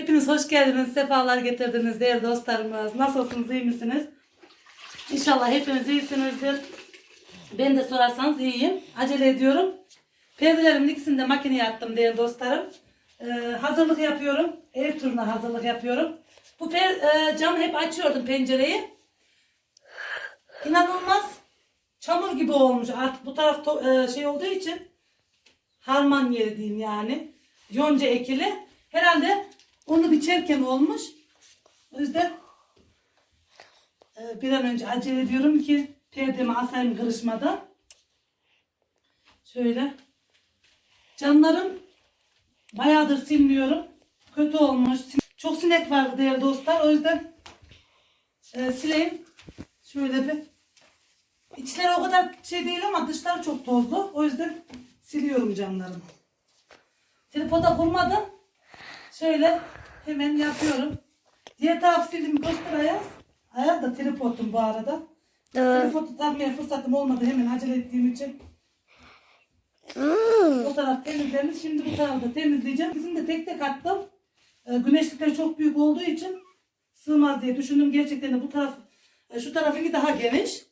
Hepiniz hoş geldiniz, sefalar getirdiniz değerli dostlarımız. Nasılsınız, iyi misiniz? İnşallah hepiniz iyisinizdir. Ben de sorarsanız iyiyim. Acele ediyorum. Perdelerimin ikisini de makineye attım değerli dostlarım. Ee, hazırlık yapıyorum. Ev turuna hazırlık yapıyorum. Bu per, e, camı hep açıyordum pencereyi. İnanılmaz çamur gibi olmuş. Artık bu taraf to- e, şey olduğu için harman yeri diyeyim yani. Yonca ekili. Herhalde onu biçerken olmuş. O yüzden e, bir an önce acele ediyorum ki perdemi asayım kırışmadan. Şöyle. Camlarım bayağıdır silmiyorum. Kötü olmuş. Çok sinek vardı değerli dostlar. O yüzden e, sileyim. Şöyle bir. İçleri o kadar şey değil ama dışları çok tozlu. O yüzden siliyorum camlarımı. Tripoda kurmadım. Şöyle hemen yapıyorum. Taraf sildim göster Ayaz. Ayaz da tripodum bu arada. Tripodu takmaya fırsatım olmadı hemen acele ettiğim için. O taraf temizlenmiş. Şimdi bu tarafı da temizleyeceğim. Bizim de tek tek attım. Ee, güneşlikleri çok büyük olduğu için sığmaz diye düşündüm. Gerçekten de bu taraf e, şu tarafınki daha geniş.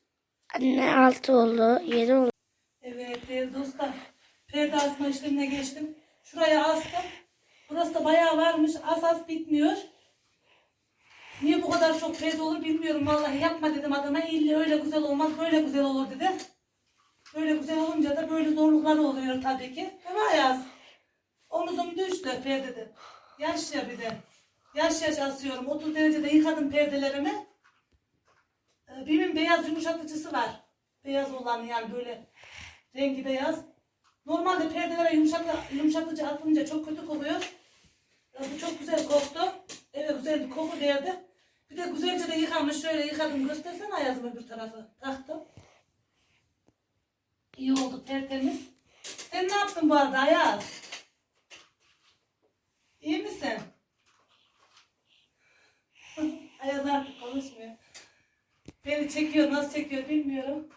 Anne altı oldu, yedi oldu. Evet değerli dostlar. Perde asma işlemine geçtim. Şuraya astım. Burası da bayağı varmış. Az az bitmiyor. Niye bu kadar çok perde olur bilmiyorum. Vallahi yapma dedim adama. İlle öyle güzel olmaz böyle güzel olur dedi. Böyle güzel olunca da böyle zorluklar oluyor tabii ki. Değil Ayaz? Omuzum düştü perdede. Yaş ya bir de. Yaş yaş asıyorum. 30 derecede yıkadım perdelerimi. Ee, Bimin beyaz yumuşatıcısı var. Beyaz olan yani böyle rengi beyaz. Normalde perdelere yumuşat, yumuşatıcı atınca çok kötü kokuyor. Bu çok güzel koktu. Evet güzel bir koku verdi. Bir de güzelce de yıkamış. Şöyle yıkadım. Göstersene Ayaz'ım öbür tarafı. Taktım. İyi oldu tertemiz. Sen ne yaptın bu arada Ayaz? İyi misin? Ayaz artık konuşmuyor. Beni çekiyor, nasıl çekiyor bilmiyorum.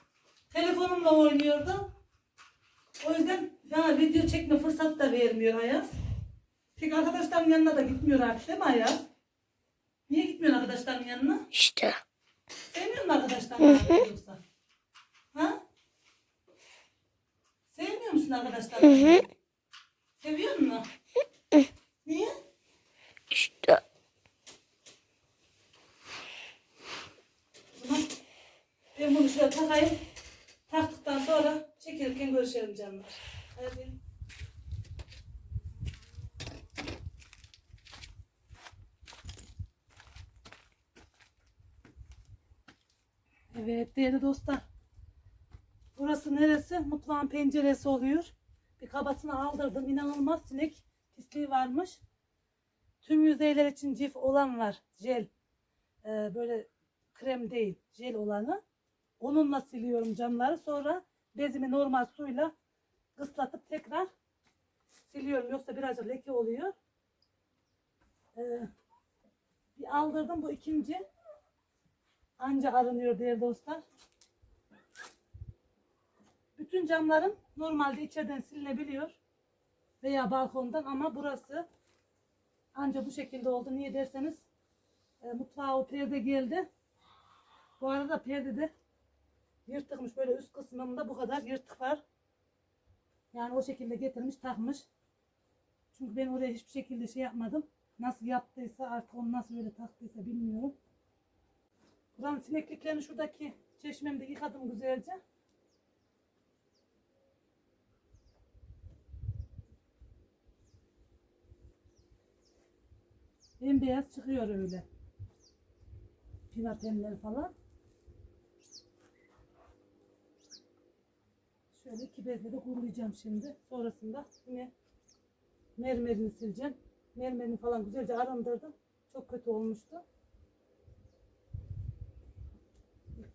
Telefonumla oynuyordu. O yüzden bana video çekme fırsatı da vermiyor Ayaz. Peki arkadaşlarım yanına da gitmiyor artık değil mi Ayaz? Niye gitmiyorsun arkadaşlarım yanına? İşte. Sevmiyor musun arkadaşlarını yoksa? Ha? Sevmiyor musun arkadaşlarını? Seviyor musun? Niye? İşte. O zaman ben bunu şöyle takayım. Taktıktan sonra çekilirken görüşelim canlar. Hadi. Evet değerli dostlar. Burası neresi? Mutfağın penceresi oluyor. Bir kabasını aldırdım. İnanılmaz sinek pisliği varmış. Tüm yüzeyler için cif olan var. Jel. Ee, böyle krem değil. Jel olanı. Onunla siliyorum camları. Sonra bezimi normal suyla ıslatıp tekrar siliyorum. Yoksa birazcık leke oluyor. Ee, bir aldırdım. Bu ikinci. Anca arınıyor değerli dostlar. Bütün camlarım normalde içeriden silinebiliyor. Veya balkondan ama burası anca bu şekilde oldu. Niye derseniz e, mutfağa o perde geldi. Bu arada perdede yırtıkmış böyle üst kısmında bu kadar yırtık var. Yani o şekilde getirmiş takmış. Çünkü ben oraya hiçbir şekilde şey yapmadım. Nasıl yaptıysa artık onu nasıl öyle taktıysa bilmiyorum. Buranın sinekliklerini şuradaki çeşmemde yıkadım güzelce. Bembeyaz çıkıyor öyle. Pimapenler falan. Şöyle iki bezle de kurulayacağım şimdi. Sonrasında yine mermerini sileceğim. Mermerini falan güzelce arındırdım. Çok kötü olmuştu.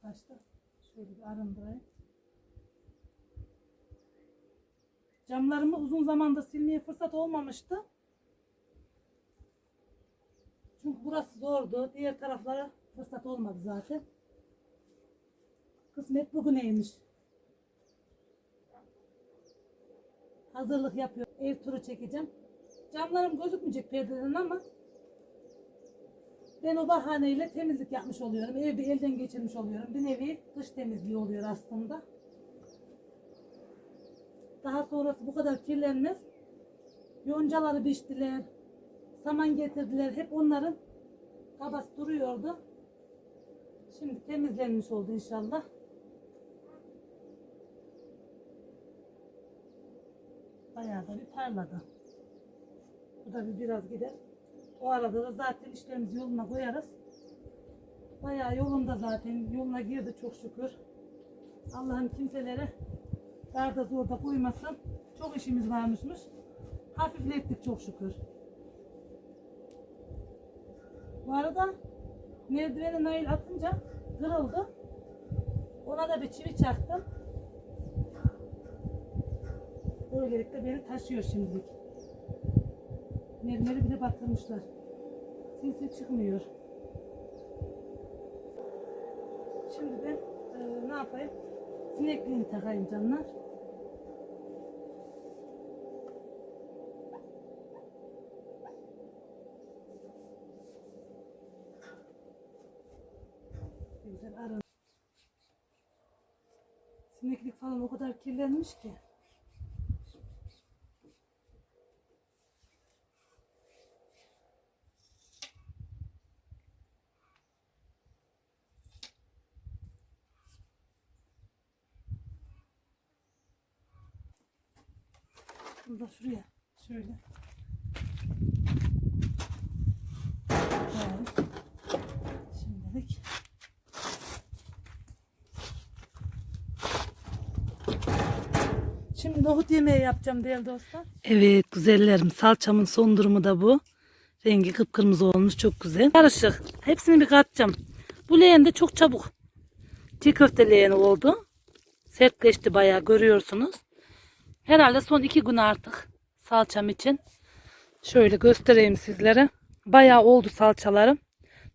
Başta şöyle bir arındırayım. Camlarımı uzun zamanda silmeye fırsat olmamıştı. Çünkü burası zordu. Diğer taraflara fırsat olmadı zaten. Kısmet bugüneymiş. Hazırlık yapıyorum. Ev turu çekeceğim. Camlarım gözükmeyecek perdeden ama Ben o bahaneyle temizlik yapmış oluyorum. Evi elden geçirmiş oluyorum. Bir nevi dış temizliği oluyor aslında. Daha sonrası bu kadar kirlenmez. Yoncaları biçtiler. Saman getirdiler. Hep onların kabası duruyordu. Şimdi temizlenmiş oldu inşallah. Bayağı da bir parladı. Bu da bir biraz gider. O arada da zaten işlerimizi yoluna koyarız. Bayağı yolunda zaten. Yoluna girdi çok şükür. Allah'ım kimselere darda zorda koymasın. Çok işimiz varmışmış. Hafiflettik çok şükür. Bu arada merdiveni nail atınca kırıldı. Ona da bir çivi çaktım. Böylelikle beni taşıyor şimdilik. Mermeri bile batırmışlar. Sinsi çıkmıyor. Şimdi ben e, ne yapayım? Sinekliğini takayım canlar. Güzel arın. Sineklik falan o kadar kirlenmiş ki. Bunu da şuraya şöyle. Şimdi nohut yemeği yapacağım değerli dostlar. Evet güzellerim. Salçamın son durumu da bu. Rengi kıpkırmızı olmuş çok güzel. Karışık. Hepsini bir katacağım. Bu leğen de çok çabuk. Çiğ köfte leğeni oldu. Sertleşti bayağı görüyorsunuz. Herhalde son iki gün artık salçam için. Şöyle göstereyim sizlere. Bayağı oldu salçalarım.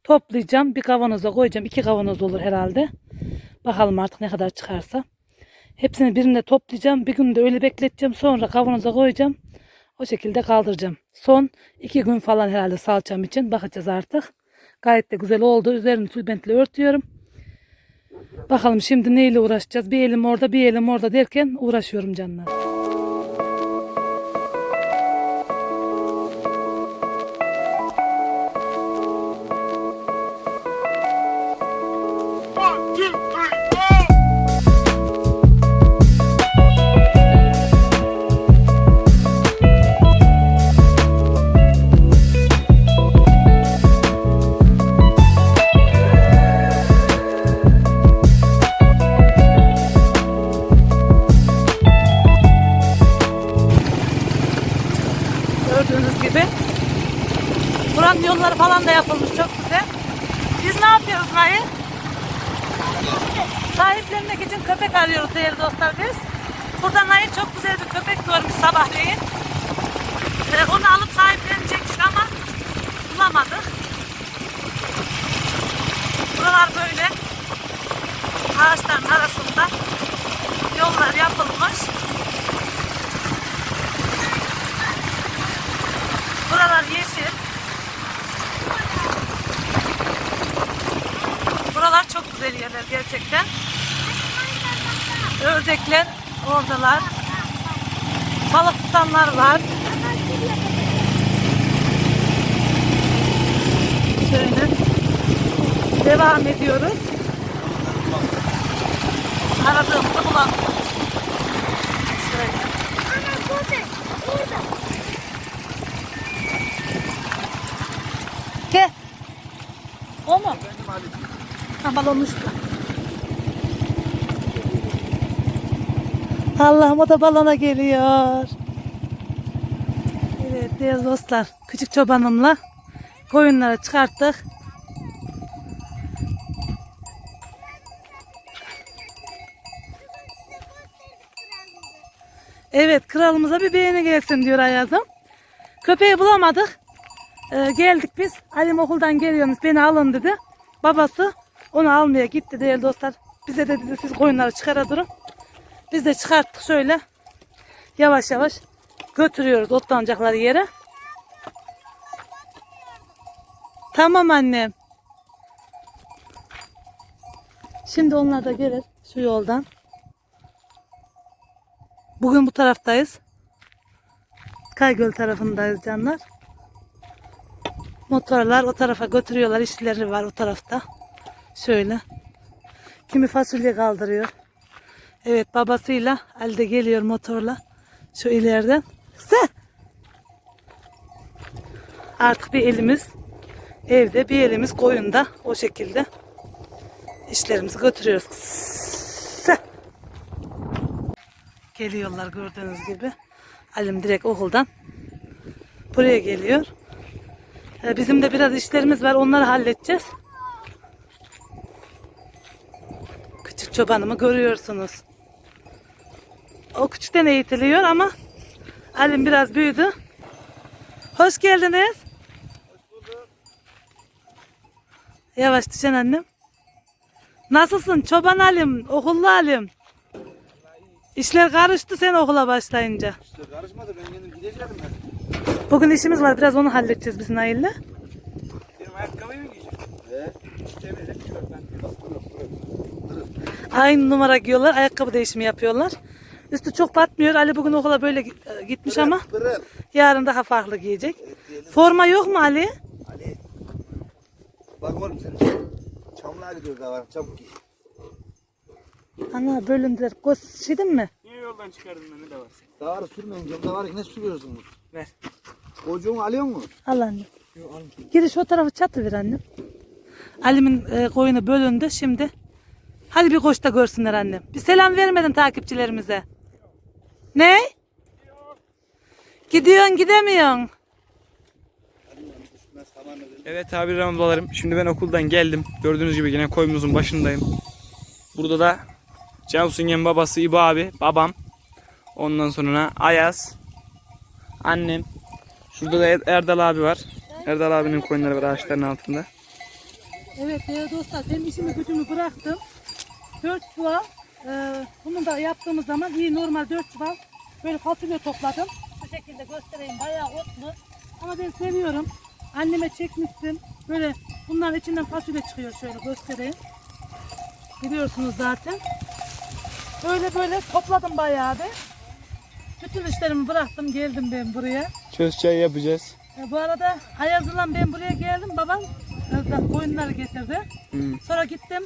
Toplayacağım. Bir kavanoza koyacağım. İki kavanoz olur herhalde. Bakalım artık ne kadar çıkarsa. Hepsini birinde toplayacağım. Bir gün de öyle bekleteceğim. Sonra kavanoza koyacağım. O şekilde kaldıracağım. Son iki gün falan herhalde salçam için. Bakacağız artık. Gayet de güzel oldu. Üzerini tülbentle örtüyorum. Bakalım şimdi neyle uğraşacağız? Bir elim orada bir elim orada derken uğraşıyorum canlar. Gördüğünüz gibi. Buranın yolları falan da yapılmış çok güzel. Biz ne yapıyoruz Nail? Sahiplenmek için köpek arıyoruz değerli dostlar biz. Burada Nail çok güzel bir köpek görmüş sabahleyin. Ee, onu alıp sahiplenecektik ama bulamadık. Buralar böyle ağaçların arasında yollar yapılmış. Buralar yeşil. Buralar çok güzel yerler gerçekten. Ördekler oradalar. Balık tutanlar var. Şöyle devam ediyoruz. Aradığımızı. Gel. O mu? Ha balon uçtu. Allah'ım o da balona geliyor. Evet değerli dostlar. Küçük çobanımla koyunları çıkarttık. Evet kralımıza bir beğeni gelsin diyor Ayaz'ım. Köpeği bulamadık. Ee, geldik biz. Halim okuldan geliyorsunuz beni alın dedi. Babası onu almaya gitti değerli dostlar. Bize de dedi siz koyunları çıkara durun. Biz de çıkarttık şöyle. Yavaş yavaş götürüyoruz otlanacakları yere. Tamam annem. Şimdi onlar da gelir şu yoldan. Bugün bu taraftayız. Kaygöl tarafındayız canlar. Motorlar o tarafa götürüyorlar. İşleri var o tarafta. Şöyle. Kimi fasulye kaldırıyor. Evet babasıyla Ali de geliyor motorla. Şu ileriden. Sen. Artık bir elimiz evde bir elimiz koyunda o şekilde işlerimizi götürüyoruz. Sen. Geliyorlar gördüğünüz gibi. Alim direkt okuldan buraya geliyor. Ee, Bizim de biraz işlerimiz var. Onları halledeceğiz. Küçük çobanımı görüyorsunuz. O küçükten eğitiliyor ama Alim biraz büyüdü. Hoş geldiniz. Yavaş düşen annem. Nasılsın çoban Alim, okullu Alim? İşler karıştı sen okula başlayınca. İşte karışmadı ben kendim gideceğim ben. Bugün işimiz var biraz onu halledeceğiz biz Nail'le. Benim ayakkabıyı mı giyeceğim? He. Aynı numara giyiyorlar, ayakkabı değişimi yapıyorlar. Üstü çok batmıyor. Ali bugün okula böyle gi- gitmiş ama Pırıl. yarın daha farklı giyecek. Forma yok mu Ali? Ali. Bak oğlum sen. Çamlığa gidiyoruz daha var. Çabuk giy. Ana bölündüler. Göz şeydin mi? Niye yoldan çıkardın beni de var? Davarı sürmeyin diyorum. Davarı ne sürüyorsunuz? Ver. Kocuğunu alıyor mu? Al anne. Giriş o tarafı çatı ver annem. Ali'min e, koyunu bölündü şimdi. Hadi bir koş da görsünler annem. Bir selam vermedin takipçilerimize. Ne? Gidiyorsun gidemiyorsun. Evet abi ablalarım. Şimdi ben okuldan geldim. Gördüğünüz gibi yine koyumuzun başındayım. Burada da Cansu'nun babası İbo abi, babam. Ondan sonra Ayaz, annem. Şurada da Er- Erdal abi var. Erdal abinin koyunları var ağaçların altında. Evet değerli dostlar ben işimi gücümü bıraktım. 4 çuval e, bunu da yaptığımız zaman iyi normal 4 çuval böyle fasulye topladım. Bu şekilde göstereyim bayağı otlu. Ama ben seviyorum. Anneme çekmiştim. Böyle bunların içinden fasulye çıkıyor şöyle göstereyim. Biliyorsunuz zaten. Böyle böyle topladım bayağı bir. Bütün işlerimi bıraktım geldim ben buraya. Çöz çay yapacağız. E, bu arada Ayaz'la ben buraya geldim. Babam koyunları getirdi. Hmm. Sonra gittim.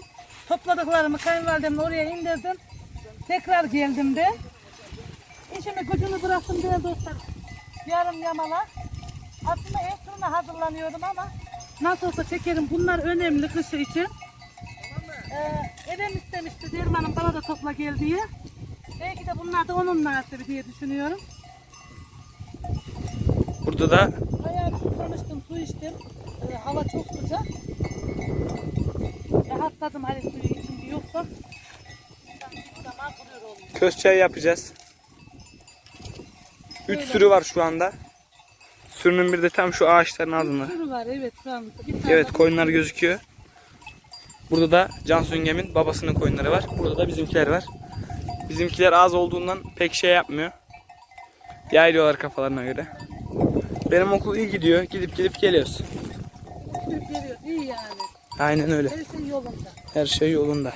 Topladıklarımı kayınvalidemle oraya indirdim. Tekrar geldim de. İşimi gücümü bıraktım diye dostlar. Yarım yamala. Aslında ev turuna hazırlanıyordum ama nasıl olsa çekerim. Bunlar önemli kışı için. Ee, evim istemişti Derman'ın bana da topla gel diye. Belki de bunlar da onun nasibi diye düşünüyorum. Burada da Bayağı bir susamıştım, su içtim. Ee, hava çok sıcak. Rahatladım hani suyu içince yoksa. köz çayı yapacağız. 3 sürü var şu anda. Sürünün bir de tam şu ağaçların altında. Sürü var evet şu an. Bir tane Evet koyunlar gözüküyor. Burada da Cansu Üngem'in babasının koyunları var. Burada da bizimkiler var. Bizimkiler az olduğundan pek şey yapmıyor. Yaylıyorlar kafalarına göre. Benim okul iyi gidiyor. Gidip gidip geliyoruz. Gidip geliyor. İyi yani. Aynen öyle. Her şey yolunda. Her şey yolunda.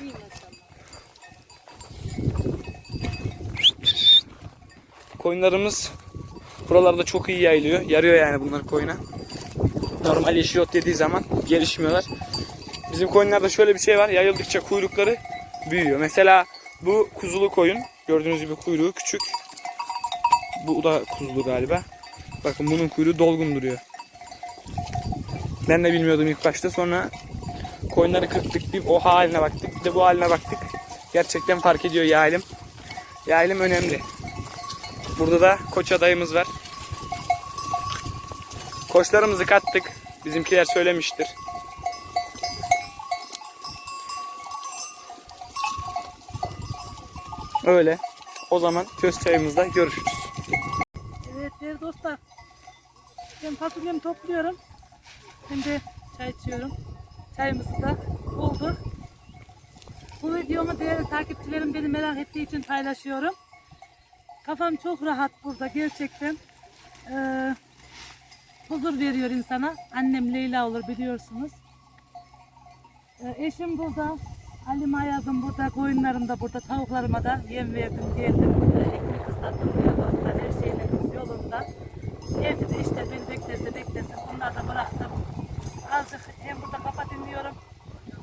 Koyunlarımız buralarda çok iyi yayılıyor. Yarıyor yani bunlar koyuna. Normal yeşil ot yediği zaman gelişmiyorlar. Bizim koyunlarda şöyle bir şey var. Yayıldıkça kuyrukları büyüyor. Mesela bu kuzulu koyun. Gördüğünüz gibi kuyruğu küçük. Bu da kuzulu galiba. Bakın bunun kuyruğu dolgun duruyor. Ben de bilmiyordum ilk başta. Sonra koyunları kırptık. Bir o haline baktık. Bir de bu haline baktık. Gerçekten fark ediyor yaylım. Yaylım önemli. Burada da koç adayımız var. Koçlarımızı kattık. Bizimkiler söylemiştir. Öyle. O zaman köz çayımızda görüşürüz. Evet değerli dostlar. Ben fasulyemi topluyorum. Şimdi çay içiyorum. Çayımızı da bulduk. Bu videomu değerli takipçilerim beni merak ettiği için paylaşıyorum. Kafam çok rahat burada gerçekten. Ee, huzur veriyor insana. Annem Leyla olur biliyorsunuz. Ee, eşim burada. Ali Mayaz'ın burada, koyunlarım da burada, tavuklarıma da yem verdim, geldim. Ekmek ıslattım her şeylerimiz yolunda. Evde de işte beni beklerse beklesin, bunları da bıraktım. Azıcık hem burada kafa dinliyorum.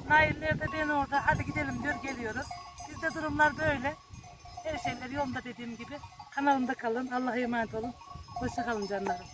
Nailler de ben orada, hadi gidelim diyor, geliyoruz. Bizde durumlar böyle. Her şeyler yolunda dediğim gibi. Kanalımda kalın, Allah'a emanet olun. Hoşça kalın canlarım.